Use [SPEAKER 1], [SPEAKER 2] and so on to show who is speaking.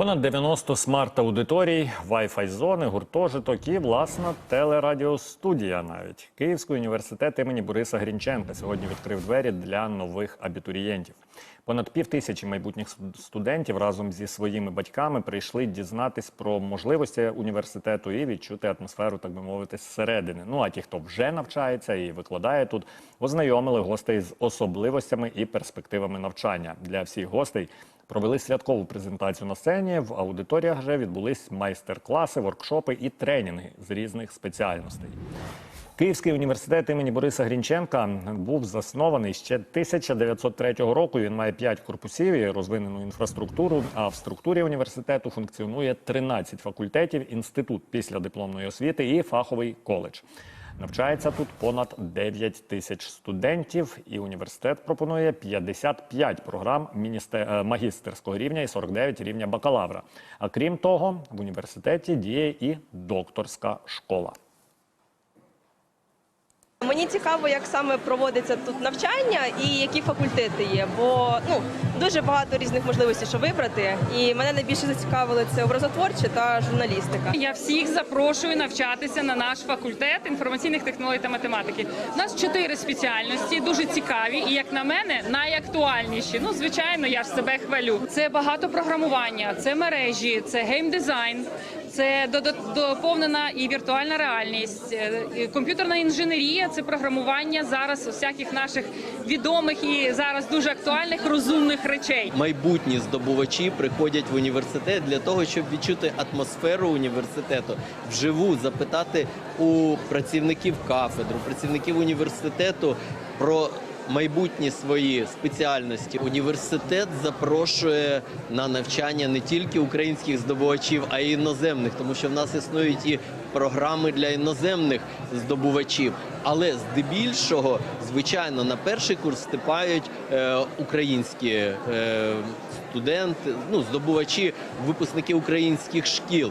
[SPEAKER 1] Понад 90 смарт-аудиторій, Wi-Fi зони, гуртожиток і власна телерадіостудія. Навіть Київський університет імені Бориса Грінченка сьогодні відкрив двері для нових абітурієнтів. Понад пів тисячі майбутніх студентів разом зі своїми батьками прийшли дізнатись про можливості університету і відчути атмосферу, так би мовити, зсередини. Ну а ті, хто вже навчається і викладає тут, ознайомили гостей з особливостями і перспективами навчання для всіх гостей. Провели святкову презентацію на сцені. В аудиторіях вже відбулись майстер-класи, воркшопи і тренінги з різних спеціальностей. Київський університет імені Бориса Грінченка був заснований ще 1903 року. Він має 5 корпусів і розвинену інфраструктуру. А в структурі університету функціонує 13 факультетів, інститут післядипломної освіти і фаховий коледж. Навчається тут понад 9 тисяч студентів, і університет пропонує 55 програм е, магістерського рівня і 49 рівня бакалавра. А крім того, в університеті діє і докторська школа.
[SPEAKER 2] Мені цікаво, як саме проводиться тут навчання і які факультети є, бо ну дуже багато різних можливостей, що вибрати. І мене найбільше зацікавили це образотворче та журналістика.
[SPEAKER 3] Я всіх запрошую навчатися на наш факультет інформаційних технологій та математики. У нас чотири спеціальності, дуже цікаві і, як на мене, найактуальніші. Ну, звичайно, я ж себе хвалю. Це багато програмування, це мережі, це геймдизайн, це доповнена і віртуальна реальність, е, комп'ютерна інженерія. Це програмування зараз усяких наших відомих і зараз дуже актуальних розумних речей.
[SPEAKER 4] майбутні здобувачі приходять в університет для того, щоб відчути атмосферу університету, вживу запитати у працівників кафедр, працівників університету про майбутні свої спеціальності. Університет запрошує на навчання не тільки українських здобувачів, а й іноземних, тому що в нас існують і програми для іноземних здобувачів. Але здебільшого, звичайно, на перший курс вступають е, українські е, студенти, ну здобувачі, випускники українських шкіл.